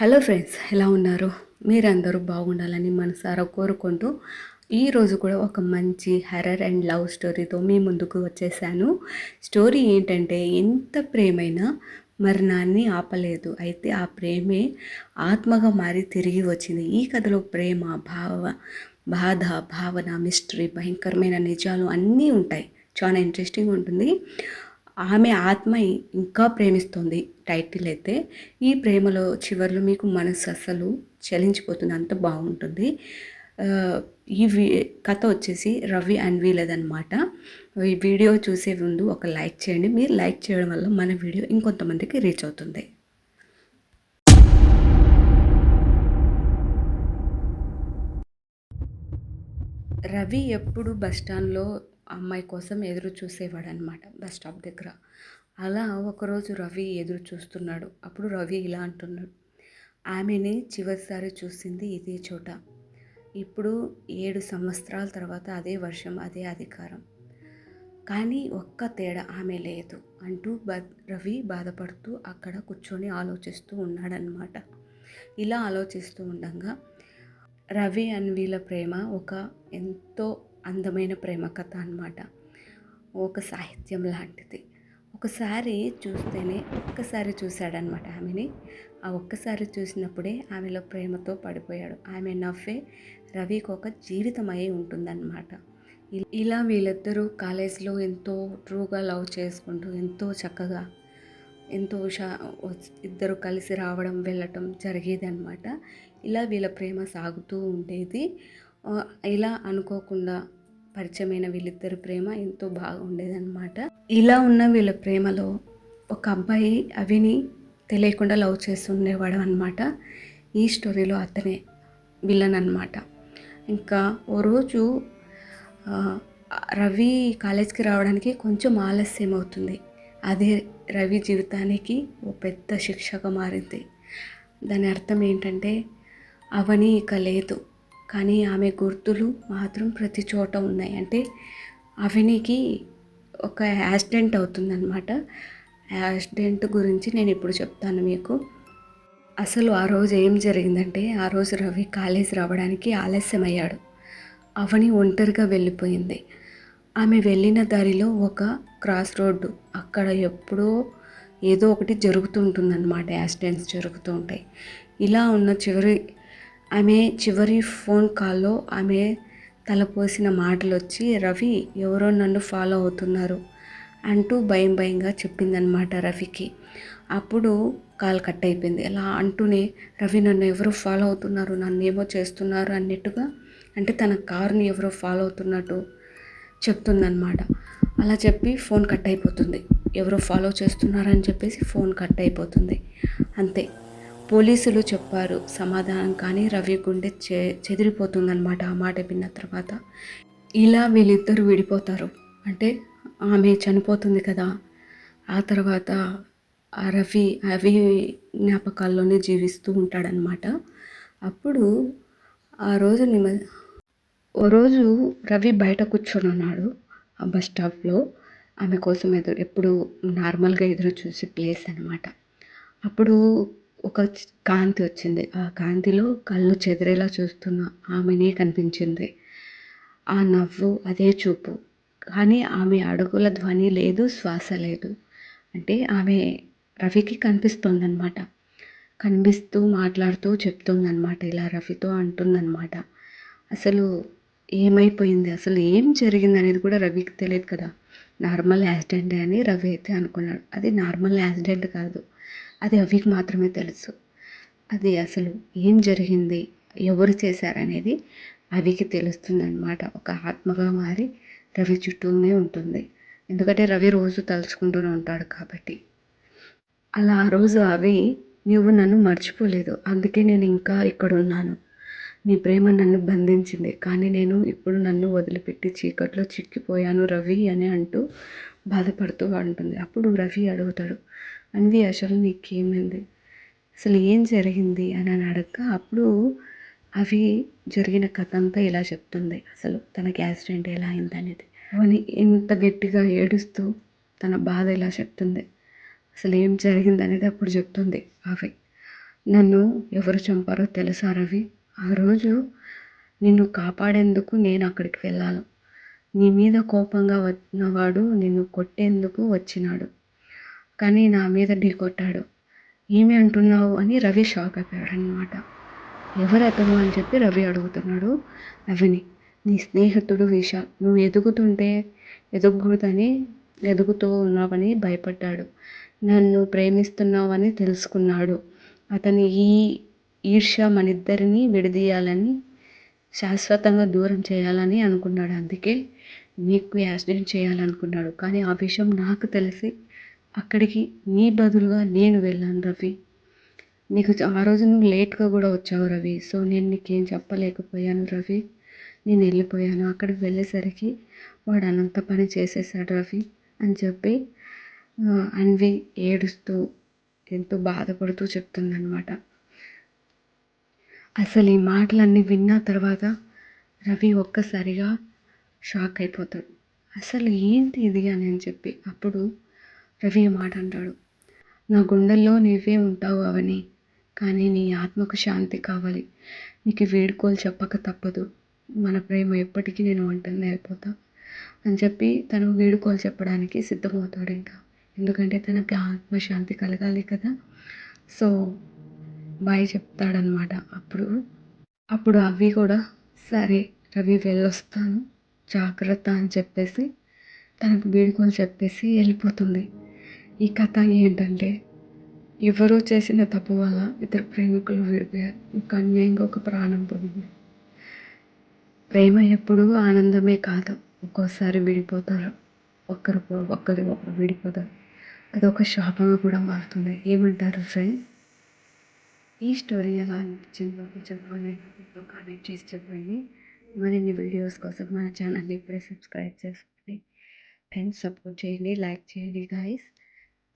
Hello friends ఎలా ఉన్నారు? మీరందరూ బాగుండాలని మనసారా కోరుకుంటూ ఈరోజు కూడా ఒక మంచి హెరర్ అండ్ లవ్ స్టోరీతో మీ ముందుకు వచ్చేసాను. స్టోరీ ఏంటంటే ఎంత ప్రేమైనా మరణాన్ని ఆపలేదు. అయితే ఆ ప్రేమే ఆత్మగా మారి తిరిగి వచ్చింది. ఈ కథలో ప్రేమ భావ బాధ భావన మిస్టరీ భయంకరమైన నిజాలు అన్నీ ఉంటాయి. చాలా ఇంట్రెస్టింగ్ ఉంటుంది. ఆమె ఆత్మ ఇంకా ప్రేమిస్తుంది. టైటిల్ అయితే ఈ ప్రేమలో చివరిలో మీకు మనసు అసలు చలించిపోతుంది అంత బాగుంటుంది. ఈ కథ వచ్చేసి రవి అండ్ వీలదనమాట ఈ వీడియో చూసే ముందు ఒక లైక్ చేయండి. మీరు లైక్ చేయడం వల్ల మన వీడియో ఇంకొంతమందికి రీచ్ అవుతుంది. రవి ఎప్పుడు బస్ స్టాండ్లో అమ్మాయి కోసం ఎదురు చూసేవాడు అనమాట బస్ స్టాప్ దగ్గర. అలా ఒకరోజు రవి ఎదురు చూస్తున్నాడు. అప్పుడు రవి ఇలా అంటున్నాడు. ఆమెని చివరిసారి చూసింది ఇదే చోట. ఇప్పుడు ఏడు సంవత్సరాల తర్వాత అదే వర్షం అదే అధికారం. కానీ ఒక్క తేడా ఆమె లేదు అంటూ బ రవి బాధపడుతూ అక్కడ కూర్చొని ఆలోచిస్తూ ఉన్నాడనమాట ఇలా ఆలోచిస్తూ ఉండగా రవి అన్వీల ప్రేమ ఒక ఎంతో అందమైన ప్రేమ కథ అనమాట ఒక సాహిత్యం లాంటిది. ఒకసారి చూస్తేనే ఒక్కసారి చూశాడనమాట ఆమెని. ఆ ఒక్కసారి చూసినప్పుడే ఆమెలో ప్రేమతో పడిపోయాడు. ఆమె నవ్వే రవికి ఒక జీవితం అయి ఉంటుందన్నమాట. ఇలా వీళ్ళిద్దరూ కాలేజ్లో ఎంతో ట్రూగా లవ్ చేసుకుంటూ ఎంతో చక్కగా ఎంతో షా ఇద్దరు కలిసి రావడం వెళ్ళటం జరిగేది అనమాట ఇలా వీళ్ళ ప్రేమ సాగుతూ ఉండేది. ఇలా అనుకోకుండా పరిచయమైన వీళ్ళిద్దరి ప్రేమ ఎంతో బాగుండేదన్నమాట. ఇలా ఉన్న వీళ్ళ ప్రేమలో ఒక అబ్బాయి అవిని తెలియకుండా లవ్ చేస్తుండేవాడు అనమాట ఈ స్టోరీలో అతనే విలన్ అనమాట ఇంకా ఓ రోజు రవి కాలేజ్కి రావడానికి కొంచెం ఆలస్యం అవుతుంది అదే రవి జీవితానికి ఓ పెద్ద శిక్షగా మారింది. దాని అర్థం ఏంటంటే అవని ఇక లేదు. కానీ ఆమె గుర్తులు మాత్రం ప్రతి చోట ఉన్నాయి. అంటే అవనికి ఒక యాక్సిడెంట్ అవుతుందన్నమాట. యాక్సిడెంట్ గురించి నేను ఇప్పుడు చెప్తాను మీకు. అసలు ఆ రోజు ఏం జరిగిందంటే ఆ రోజు రవి కాలేజ్ రావడానికి ఆలస్యం అయ్యాడు అవని ఒంటరిగా వెళ్ళిపోయింది. ఆమె వెళ్ళిన దారిలో ఒక క్రాస్ రోడ్డు. అక్కడ ఎప్పుడో ఏదో ఒకటి జరుగుతుంటుందన్నమాట యాక్సిడెంట్స్ జరుగుతూ ఉంటాయి. ఇలా ఉన్న చివరి ఆమె చివరి ఫోన్ కాల్లో ఆమె తలపోసిన మాటలు వచ్చి రవి ఎవరో నన్ను ఫాలో అవుతున్నారు అంటూ భయం భయంగా చెప్పిందనమాట రవికి. అప్పుడు కాల్ కట్ అయిపోయింది అలా అంటూనే రవి నన్ను ఎవరో ఫాలో అవుతున్నారు నన్ను ఏమో చేస్తున్నారు అన్నట్టుగా అంటే తన కారుని ఎవరో ఫాలో అవుతున్నట్టు చెప్తుందనమాట అలా చెప్పి ఫోన్ కట్ అయిపోతుంది ఎవరో ఫాలో చేస్తున్నారని చెప్పేసి ఫోన్ కట్ అయిపోతుంది అంతే. పోలీసులు చెప్పారు. సమాధానం కానీ రవి గుండె చె చెదిరిపోతుందన్నమాట ఆ మాట విన్న తర్వాత. ఇలా వీళ్ళిద్దరూ విడిపోతారు. అంటే ఆమె చనిపోతుంది కదా. ఆ తర్వాత ఆ రవి అవి జ్ఞాపకాల్లోనే జీవిస్తూ ఉంటాడనమాట అప్పుడు ఆ రోజు నిమ ఓ రోజు రవి బయట కూర్చొని ఉన్నాడు ఆ బస్ స్టాప్లో. ఆమె కోసం ఎదురు ఎప్పుడు నార్మల్గా ఎదురు చూసే ప్లేస్ అనమాట అప్పుడు ఒక కాంతి వచ్చింది. ఆ కాంతిలో కళ్ళు చెదిరేలా చూస్తున్న ఆమెనే కనిపించింది. ఆ నవ్వు అదే చూపు. కానీ ఆమె అడుగుల ధ్వని లేదు శ్వాస లేదు. అంటే ఆమె రవికి కనిపిస్తుందన్నమాట. కనిపిస్తూ మాట్లాడుతూ చెప్తుందన్నమాట. ఇలా రవితో అంటుందన్నమాట. అసలు ఏమైపోయింది? అసలు ఏం జరిగింది అనేది కూడా రవికి తెలియదు కదా. నార్మల్ యాక్సిడెంట్ అని రవి అయితే అనుకున్నాడు. అది నార్మల్ యాక్సిడెంట్ కాదు. అది అవికి మాత్రమే తెలుసు. అది అసలు ఏం జరిగింది ఎవరు చేశారనేది అవికి తెలుస్తుందన్నమాట. ఒక ఆత్మగా మారి రవి చుట్టూనే ఉంటుంది. ఎందుకంటే రవి రోజు తలుచుకుంటూనే ఉంటాడు కాబట్టి. అలా ఆ రోజు అవి నువ్వు నన్ను మర్చిపోలేదు. అందుకే నేను ఇంకా ఇక్కడ ఉన్నాను. నీ ప్రేమ నన్ను బంధించింది. కానీ నేను ఇప్పుడు నన్ను వదిలిపెట్టి చీకట్లో చిక్కిపోయాను రవి అని అంటూ బాధపడుతూ ఉంటుంది. అప్పుడు రవి అడుగుతాడు అన్వి అసలు నీకేమైంది అసలు ఏం జరిగింది? అని అని అడగ అప్పుడు అవి జరిగిన కథ అంతా ఇలా చెప్తుంది. అసలు తనకి యాక్సిడెంట్ ఎలా అయింది అనేది. అవని ఎంత గట్టిగా ఏడుస్తూ తన బాధ ఇలా చెప్తుంది. అసలు ఏం జరిగింది అనేది అప్పుడు చెప్తుంది అవి. నన్ను ఎవరు చంపారో తెలుసా రవి? ఆ రోజు నిన్ను కాపాడేందుకు నేను అక్కడికి వెళ్ళాను. నీ మీద కోపంగా వచ్చినవాడు నిన్ను కొట్టేందుకు వచ్చినాడు. కానీ నా మీద ఢీ కొట్టాడు. ఏమి అంటున్నావు? అని రవి షాక్ అయిపోయాడు అనమాట ఎవరు అతను? అని చెప్పి రవి అడుగుతున్నాడు. రవిని నీ స్నేహితుడు విశాల్ నువ్వు ఎదుగుతుంటే ఎదగకూడదని ఎదుగుతూ ఉన్నావని భయపడ్డాడు. నన్ను ప్రేమిస్తున్నావని తెలుసుకున్నాడు. అతని ఈ ఈర్ష్య మన ఇద్దరిని విడదీయాలని శాశ్వతంగా దూరం చేయాలని అనుకున్నాడు. అందుకే నీకు యాక్సిడెంట్ చేయాలనుకున్నాడు. కానీ ఆ విషయం నాకు తెలిసి అక్కడికి నీ బదులుగా నేను వెళ్ళాను రవి. నీకు ఆ రోజు నువ్వు లేట్గా కూడా వచ్చావు రవి. సో నేను నీకేం చెప్పలేకపోయాను రవి. నేను వెళ్ళిపోయాను. అక్కడికి వెళ్ళేసరికి వాడు అనంత పని చేసేసాడు రవి అని చెప్పి అన్వి ఏడుస్తూ ఎంతో బాధపడుతూ చెప్తుందనమాట అసలు ఈ మాటలన్నీ విన్న తర్వాత రవి ఒక్కసారిగా షాక్ అయిపోతాడు. అసలు ఏంటి ఇది అని అని చెప్పి అప్పుడు రవి మాట అంటాడు. నా గుండెల్లో నీవే ఉంటావు అవని కానీ నీ ఆత్మకు శాంతి కావాలి. నీకు వేడుకోలు చెప్పక తప్పదు. మన ప్రేమ ఎప్పటికీ నేను ఒంటరిని అయిపోతా అని చెప్పి తను వేడుకోలు చెప్పడానికి సిద్ధమవుతాడు ఇంకా. ఎందుకంటే తనకి ఆత్మశాంతి కలగాలి కదా. సో బాయ్ చెప్తాడనమాట అప్పుడు అప్పుడు అవి కూడా సరే రవి వెళ్ళొస్తాను జాగ్రత్త అని చెప్పేసి తనకు వేడుకోలు చెప్పేసి వెళ్ళిపోతుంది. ఈ కథ ఏంటంటే ఎవరో చేసిన తప్పు వల్ల ఇద్దరు ప్రేమికులు విడిపోయారు ఇంకా అన్యాయంగా ఒక ప్రాణం పోయింది ప్రేమ ఎప్పుడు ఆనందమే కాదు ఒక్కోసారి విడిపోతారు. ఒక్కరు ఒక్కరి ఒకరు విడిపోతారు. అది ఒక శాపంగా కూడా మారుతుంది. ఏమంటారు ఫ్రెండ్? ఈ స్టోరీ ఎలా అనిపించిందో చెప్పండి కామెంట్ చేసి చెప్పండి. మరిన్ని వీడియోస్ కోసం మన ఛానల్ని ఇప్పుడే సబ్స్క్రైబ్ చేసుకోండి. ఫ్రెండ్స్ సపోర్ట్ చేయండి లైక్ చేయండి గాయస్